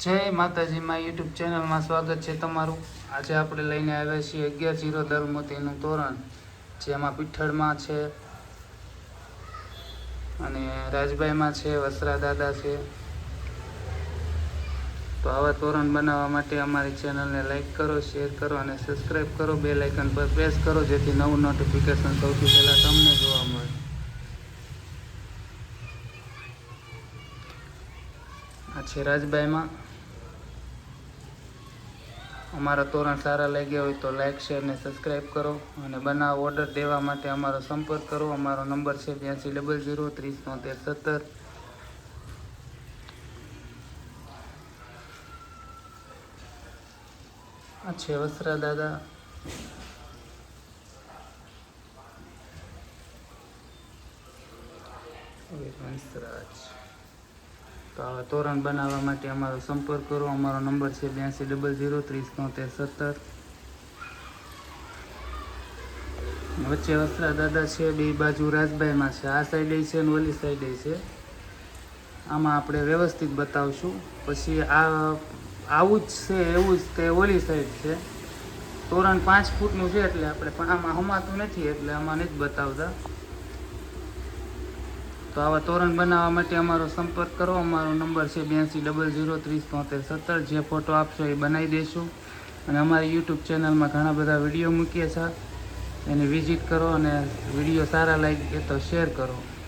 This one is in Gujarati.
જય માતાજી, મારી યુટ્યુબ ચેનલમાં સ્વાગત છે તમારું. આજે આપણે લઈને આવ્યા છીએ અગિયાર જીરો દલમોતીનું તોરણ, જેમાં પીઠળમાં છે અને રાજભાઈમાં છે, વસરા દાદા છે. તો આવા તોરણ બનાવવા માટે અમારી ચેનલને લાઈક કરો, શેર કરો અને સબસ્ક્રાઈબ કરો. બે લાઇકન પર પ્રેસ કરો, જેથી નવું નોટિફિકેશન સૌથી પહેલાં તમને જોવા મળે. આ છે રાજભાઈમાં. અમારા તોરણ સારા લાગ્યા હોય તો લાઇક શેર ને સબસ્ક્રાઈબ કરો અને બનાવ ઓર્ડર દેવા માટે અમારો સંપર્ક કરો. અમારો નંબર છે બ્યાસી ડબલ ઝીરો ત્રીસ તોતેર સત્તર. આ છે વસરા દાદા. વંશરાજ તો હવે તોરણ બનાવવા માટે અમારો સંપર્ક કરો. અમારો નંબર છે બ્યાસી ડબલ ઝીરો ત્રીસ તોતેર સત્તર. વચ્ચે વસ્ત્રા દાદા છે બે બાજુ રાજભાઈમાં છે. આ સાઈડે છે અને ઓલી સાઈડે છે. આમાં આપણે વ્યવસ્થિત બતાવશું. પછી આ, આવું જ છે, એવું જ તે ઓલી સાઈડ છે. તોરણ પાંચ ફૂટનું છે એટલે આપણે, પણ આમાં હમાતું નથી એટલે આમાં નથી બતાવતા. તો આવા તોરણ બનાવવા માટે અમારો સંપર્ક કરો. અમારો નંબર છે બ્યાસી ડબલ ઝીરો ત્રીસ તોતેર સત્તર. જે ફોટો આપશો એ બનાવી દઈશું અને અમારી યુટ્યુબ ચેનલમાં ઘણા બધા વીડિયો મૂકીએ છે એને વિઝિટ કરો અને વીડિયો સારા લાગે તો શેર કરો.